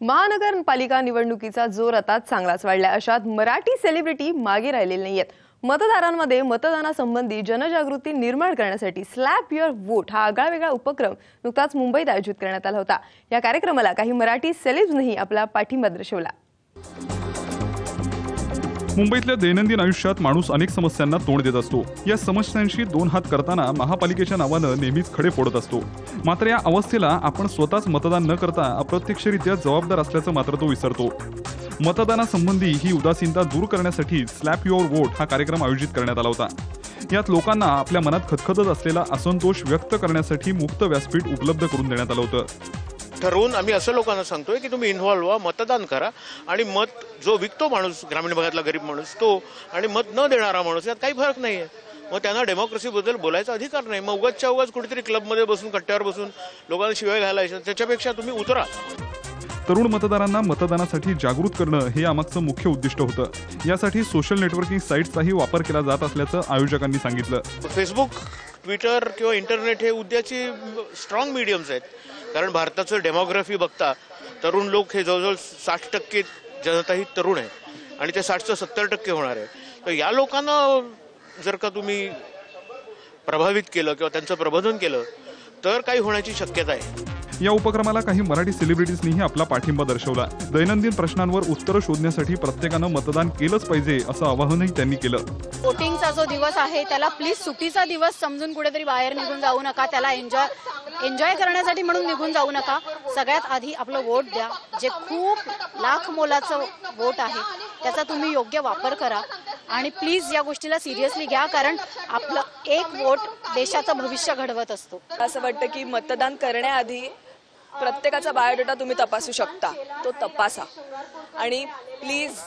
महानगरपालिका निवडणुकीचा जोर आता चांगलाच वाढलाय. अशात मराठी सेलिब्रिटी मागे राहिलेले नाहीयेत. मतदारांमध्ये मतदानासंबंधी जनजागृती निर्माण करण्यासाठी स्लॅप युअर वोट हा आगळावेगळा उपक्रम नुकताच मुंबईत आयोजित करण्यात आला होता. या कार्यक्रमाला काही मराठी सेलिब्सनेही आपला पाठिंबा दर्शवला. मुंबईतल्या दैनंदिन आयुष्यात माणूस अनेक समस्यांना तोंड देत असतो. या समस्यांशी दोन हात करताना महापालिकेच्या नावानं नेहमीच खडे फोडत असतो. मात्र या अवस्थेला आपण स्वतःच मतदान न करता अप्रत्यक्षरित्या जबाबदार असल्याचं मात्र तो विसरतो. मतदानासंबंधी ही उदासीनता दूर करण्यासाठी स्लॅप युअर वोट हा कार्यक्रम आयोजित करण्यात आला होता. यात लोकांना आपल्या मनात खतखतत असलेला असंतोष व्यक्त करण्यासाठी मुक्त व्यासपीठ उपलब्ध करून देण्यात आलं होतं. ठरवून आम्ही असं लोकांना सांगतोय की तुम्ही इन्व्हॉल्व्ह व्हा मतदान करा. आणि मत जो विकतो माणूस ग्रामीण भागातला गरीब माणूस तो आणि मत न देणारा माणूस यात काही फरक नाही आहे मग त्यांना डेमोक्रेसीबद्दल बोलायचा अधिकार नाही. मग उगाचच्या उगाच कुठेतरी क्लबमध्ये बसून कट्ट्यावर बसून लोकांना शिवाय घालायच्या. त्याच्यापेक्षा तुम्ही उतरा. तरुण मतदारांना मतदानासाठी जागृत करणं हे यामागचं मुख्य उद्दिष्ट होतं. यासाठी सोशल नेटवर्किंग साईट्सचाही वापर केला जात असल्याचं आयोजकांनी सांगितलं. फेसबुक ट्विटर किंवा इंटरनेट हे उद्याची स्ट्रॉंग मीडियम्स आहेत. कारण भारताचं डेमोग्राफी बघता तरुण लोक हे जवळजवळ साठ टक्के जनता ही तरुण आहे. आणि ते साठचं सत्तर टक्के होणार आहे. तर या लोकांना जर का तुम्ही प्रभावित केलं किंवा त्यांचं प्रबोधन केलं तर काही होण्याची शक्यता आहे. या उपक्रमाला काही मराठी सेलिब्रिटीजनीही आपला पाठिंबा दर्शवला. दैनंदिन प्रश्नांवर उत्तरं शोधण्यासाठी प्रत्येकानं मतदान केलंच पाहिजे असं आवाहनही त्यांनी केलं. वोटिंगचा जो दिवस आहे त्याला प्लीज सुटीचा दिवस समजून कुठेतरी बाहेर निघून जाऊ नका त्याला एन्जॉय एन्जॉय करण्यासाठी म्हणून निघून जाऊ नका. सगळ्यात आधी आपलं वोट द्या जे खूप लाख मोलाचं वोट आहे त्याचा तुम्ही योग्य वापर करा. आणि प्लीज या गोष्टीला सिरियसली घ्या कारण आपलं एक वोट देशाचं भविष्य घडवत असतो. असं वाटतं की मतदान करण्याआधी प्रत्येकाचा बायोडेटा तुम्ही तपासू शकता. तो तपासा. आणि प्लीज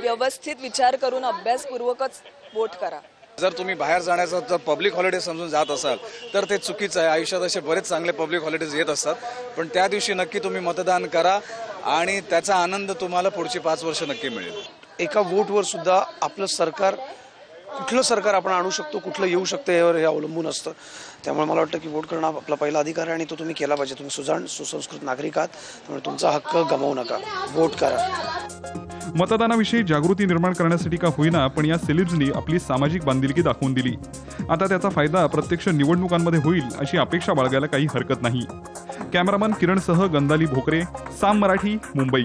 व्यवस्थित विचार करून अभ्यासपूर्वकच वोट करा. जर तुम्ही बाहेर जाण्याचा जर पब्लिक हॉलिडे समजून जात असाल तर ते चुकीचं आहे. आयुष्यात असे बरेच चांगले पब्लिक हॉलिडेज येत असतात. पण त्या दिवशी नक्की तुम्ही मतदान करा आणि त्याचा आनंद तुम्हाला पुढची पाच वर्ष नक्की मिळेल. एका वोटवर सुद्धा आपलं सरकार कुठलं सरकार आपण आणू शकतो कुठलं येऊ शकतं यावर हे अवलंबून असतं. त्यामुळे मला वाटतं की वोट करणं आपला पहिला अधिकार आहे आणि तो तुम्ही केला पाहिजे. तुम्ही सुजाण सुसंस्कृत नागरिक आहात त्यामुळे तुमचा हक्क गमावू नका. वोट करा. मतदानाविषयी जागृती निर्माण करण्यासाठी का होईना पण या सेलिब्सनी आपली सामाजिक बांधिलकी दाखवून दिली. आता त्याचा फायदा प्रत्यक्ष निवडणुकांमध्ये होईल अशी अपेक्षा बाळगायला काही हरकत नाही. कॅमेरामन किरणसह गंदाली भोकरे साम मराठी मुंबई.